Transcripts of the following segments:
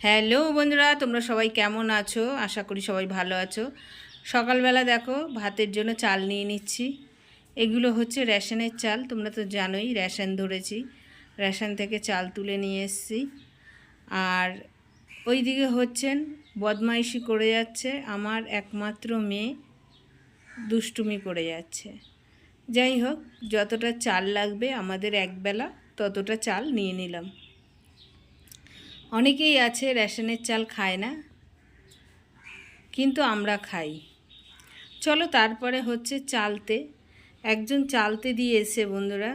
Hello বন্ধুরা, তোমরা সবাই কেমন আছো? আশা করি সবাই ভালো আছো। সকালবেলা দেখো, ভাতের জন্য চাল নিয়ে নিচ্ছি। এগুলো হচ্ছে রেশনের চাল, তোমরা তো জানোই, রেশন ধরেছি। রেশন থেকে চাল তুলে নিয়ে এসছি। আর ওইদিকে হচ্ছেন, বদমাইশি করে যাচ্ছে। আমার একমাত্র মেয়ে দুষ্টুমি করে যাচ্ছে। যাই হোক, যতটা চাল লাগবে আমাদের একবেলা, ততটা চাল নিয়ে নিলাম। অনেকেই আছে রেশনের চাল খায় না, কিন্তু আমরা খাই। চলো তারপরে হচ্ছে চালতে। একজন চালতে দিয়ে এসে বন্ধুরা।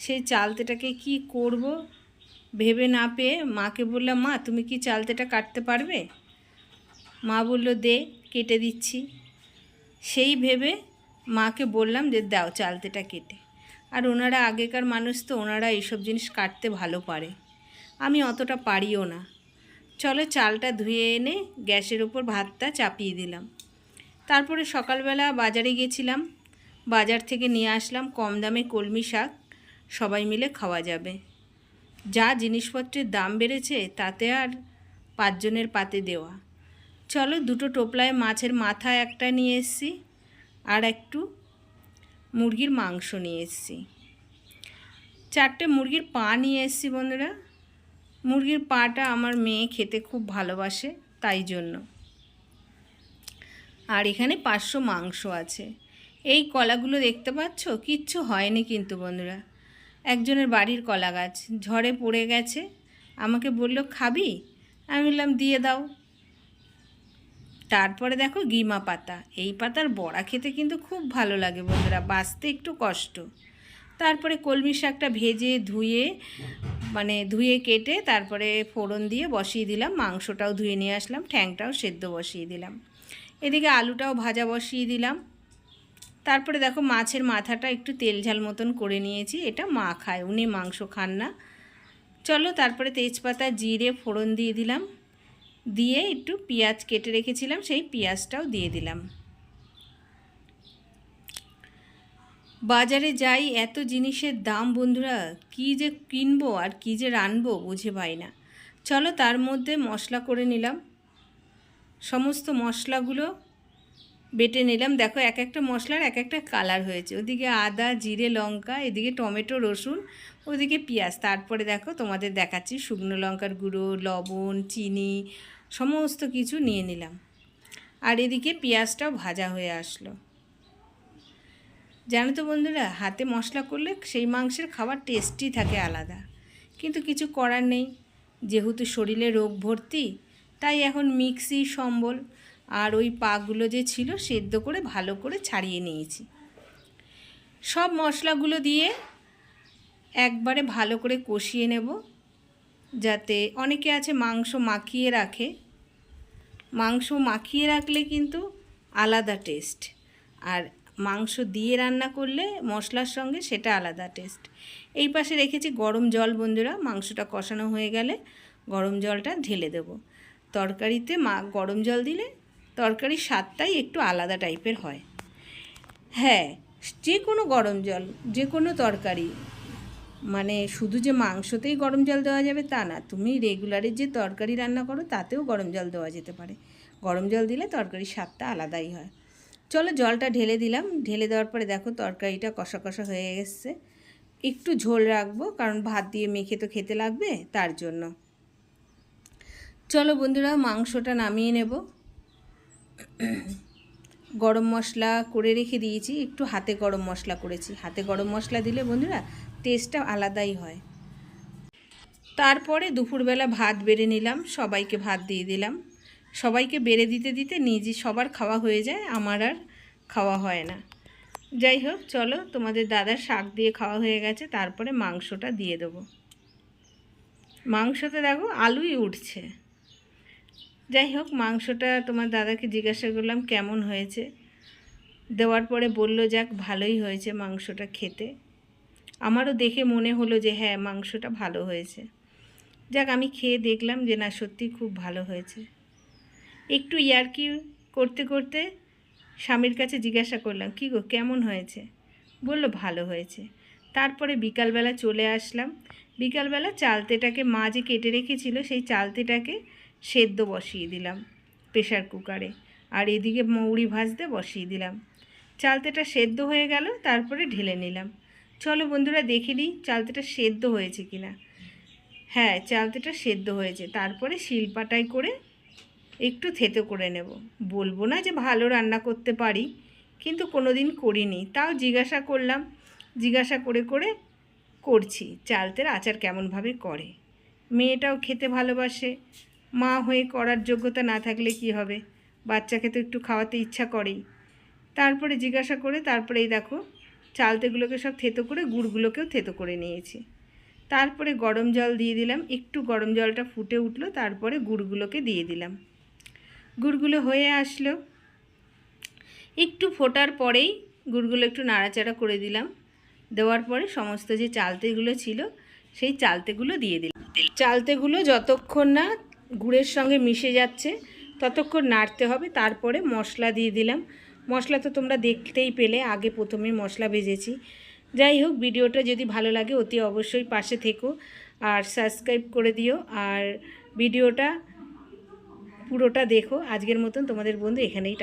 সেই চালতেটাকে কি করব ভেবে না পেয়ে মাকে বললাম, মা, তুমি কি চালতেটা কাটতে পারবে? মা বলল, দে, কেটে দিচ্ছি। সেই ভেবে মাকে বললাম যে, দাও, চালতেটা কেটে। আর ওনারা আগেকার মানুষ তো, ওনারা এইসব জিনিস কাটতে ভালো পারে। আমি অতটা পারিও না। চলো চালটা ধুয়ে এনে গ্যাসের ওপর ভাতটা চাপিয়ে দিলাম। তারপরে সকালবেলা বাজারে গেছিলাম। বাজার থেকে নিয়ে আসলাম কম দামে কলমি শাক। সবাই মিলে খাওয়া যাবে। যা জিনিসপত্রের দাম বেড়েছে তাতে আর পাঁচজনের পাতে দেওয়া। চলো দুটো টোপলায় মাছের মাথা একটা নিয়ে এসছি আর একটু মুরগির মাংস নিয়ে এসছি। চারটে মুরগির পা নিয়ে এসছি বন্ধুরা। মুরগির পাটা আমার মেয়ে খেতে খুব ভালোবাসে তাই জন্য। আর এখানে পাঁচশো মাংস আছে। এই কলাগুলো দেখতে পাচ্ছ? কিচ্ছু হয়নি কিন্তু বন্ধুরা। একজনের বাড়ির কলা গাছ। ঝড়ে পড়ে গেছে। আমাকে বলল, খাবি? আমি বললাম, দিয়ে দাও। তারপরে দেখো গিমা পাতা। এই পাতার বড়া খেতে কিন্তু খুব ভালো লাগে বন্ধুরা। বাঁচতে একটু কষ্ট। তারপরে কলমি শাকটা ভেজে ধুয়ে মানে ধুয়ে কেটে তারপরে ফোড়ন দিয়ে বসিয়ে দিলাম। মাংসটাও ধুয়ে নিয়ে আসলাম, ঠ্যাংটাও সেদ্ধ বসিয়ে দিলাম। এদিকে আলুটাও ভাজা বসিয়ে দিলাম। তারপরে দেখো মাছের মাথাটা একটু তেল ঝাল মতন করে নিয়েছি, এটা মা খায়, উনি মাংস খান না। চলো তারপরে তেজপাতা, জিরে, ফোড়ন দিয়ে দিলাম। দিয়ে একটু পেঁয়াজ কেটে রেখেছিলাম, সেই পেঁয়াজটাও দিয়ে দিলাম। বাজারে যাই, এত জিনিসের দাম বন্ধুরা, কি যে কিনবো আর কি যে রানবো বুঝে পাই না। চলো তার মধ্যে মশলা করে নিলাম। সমস্ত মশলাগুলো বেটে নিলাম। দেখো এক একটা মশলার এক একটা কালার হয়েছে। ওদিকে আদা, জিরে, লঙ্কা, এদিকে টমেটো, রসুন, ওদিকে পেঁয়াজ। তারপরে দেখো তোমাদের দেখাচ্ছি শুকনো লঙ্কার গুঁড়ো, লবণ, চিনি, সমস্ত কিছু নিয়ে নিলাম। আর এদিকে পেঁয়াজটাও ভাজা হয়ে আসলো। জানো তো বন্ধুরা, হাতে মশলা করলে সেই মাংসের খাবার টেস্টই থাকে আলাদা। কিন্তু কিছু করার নেই। যেহেতু শরীরে রোগ ভর্তি, তাই এখন মিক্সি, সম্বল আর ওই পাগুলো যে ছিল সেদ্ধ করে ভালো করে ছাড়িয়ে নিয়েছি। সব মশলাগুলো দিয়ে একবারে ভালো করে কষিয়ে নেব। যাতে অনেকে আছে মাংস মাখিয়ে রাখে। মাংস মাখিয়ে রাখলে কিন্তু আলাদা টেস্ট আর মাংস দিয়ে রান্না করলে মশলার সঙ্গে সেটা আলাদা টেস্ট এই পাশে রেখেছি গরম জল বন্ধুরা, মাংসটা কষানো হয়ে গেলে গরম জলটা ঢেলে দেব। তরকারিতে মা, গরম জল দিলে তরকারির স্বাদটাই একটু আলাদা টাইপের হয়। হ্যাঁ যে কোনো গরম জল, যে কোনো তরকারি মানে শুধু যে মাংসতেই গরম জল দেওয়া যাবে তা না, তুমি রেগুলারের যে তরকারি রান্না করো তাতেও গরম জল দেওয়া যেতে পারে। গরম জল দিলে তরকারির স্বাদটা আলাদাই হয়। চলো জলটা ঢেলে দিলাম। ঢেলে দেওয়ার পরে দেখো তরকারিটা কষা কষা হয়ে এসছে একটু ঝোল রাখব, কারণ ভাত দিয়ে মেখে তো খেতে লাগবে, তার জন্য। চলো বন্ধুরা, মাংসটা নামিয়ে নেব। গরম মশলা করে রেখে দিয়েছি, একটু হাতে গরম মশলা করেছি। হাতে গরম মশলা দিলে বন্ধুরা টেস্টটা আলাদাই হয়। তারপরে দুপুরবেলা ভাত বেড়ে নিলাম, সবাইকে ভাত দিয়ে দিলাম। সবাইকে বেড়ে দিতে দিতে নিজে সবার খাওয়া হয়ে যায়, আমার আর খাওয়া হয় না। যাই হোক, চলো তোমাদের দাদার শাক দিয়ে খাওয়া হয়ে গেছে, তারপরে মাংসটা দিয়ে দেবো। মাংসতে দেখো আলুই উঠছে। যাই হোক, মাংসটা তোমার দাদাকে জিজ্ঞাসা করলাম কেমন হয়েছে। দেওয়ার পরে বলল, যাক, ভালোই হয়েছে মাংসটা খেতে। আমারও দেখে মনে হলো যে হ্যাঁ মাংসটা ভালো হয়েছে। যাক, আমি খেয়ে দেখলাম যে, না সত্যি খুব ভালো হয়েছে। একটু ইয়ারকি করতে করতে স্বামীর কাছে জিজ্ঞাসা করলাম, কী গো, কেমন হয়েছে? বলল, ভালো হয়েছে। তারপরে বিকালবেলা চলে আসলাম। বিকালবেলা চালতেটাকে মা যে কেটে রেখেছিল, সেই চালতেটাকে সেদ্ধ বসিয়ে দিলাম প্রেশার কুকারে। আর এদিকে মৌরি ভাজতে বসিয়ে দিলাম। চালতেটা সেদ্ধ হয়ে গেল, তারপরে ঢেলে নিলাম। চলো বন্ধুরা, দেখে নিই চালতেটা সেদ্ধ হয়েছে কিনা। হ্যাঁ চালতেটা সেদ্ধ হয়েছে। তারপরে শিলপাটাই করে একটু থেতো করে নেব। বলব না যে ভালো রান্না করতে পারি, কিন্তু কোনো দিন করিনি। তাও জিজ্ঞাসা করলাম, জিজ্ঞাসা করে করে করছি, চালতের আচার কেমনভাবে করে। মেয়েটাও খেতে ভালোবাসে, মা হয়ে করার যোগ্যতা না থাকলে কি হবে? বাচ্চাকে তো একটু খাওয়াতে ইচ্ছা করেই। তারপরে জিজ্ঞাসা করে তারপরে এই দেখো, চালতেগুলোকে সব থেতো করে, গুড়গুলোকেও থেতো করে নিয়েছি। তারপরে গরম জল দিয়ে দিলাম, একটু গরম জলটা ফুটে উঠল, তারপরে গুড়গুলোকে দিয়ে দিলাম। গুড়গুলো হয়ে আসলো। একটু ফোটার পরেই গুড়গুলো একটু নাড়াচাড়া করে দিলাম। দেওয়ার পরে সমস্ত যে চালতেগুলো ছিল, সেই চালতেগুলো দিয়ে দিলাম। চালতেগুলো যতক্ষণ না গুড়ের সঙ্গে মিশে যাচ্ছে, ততক্ষণ নাড়তে হবে। তারপরে মশলা দিয়ে দিলাম। মশলা তো তোমরা দেখতেই পেলে, আগে প্রথমে মশলা ভেজেছি। যাই হোক, ভিডিওটা যদি ভালো লাগে, অতি অবশ্যই পাশে থেকো আর সাবস্ক্রাইব করে দিও। আর ভিডিওটা পুরোটা দেখো। আজকের মতন তোমাদের বন্ধু এখানেই টা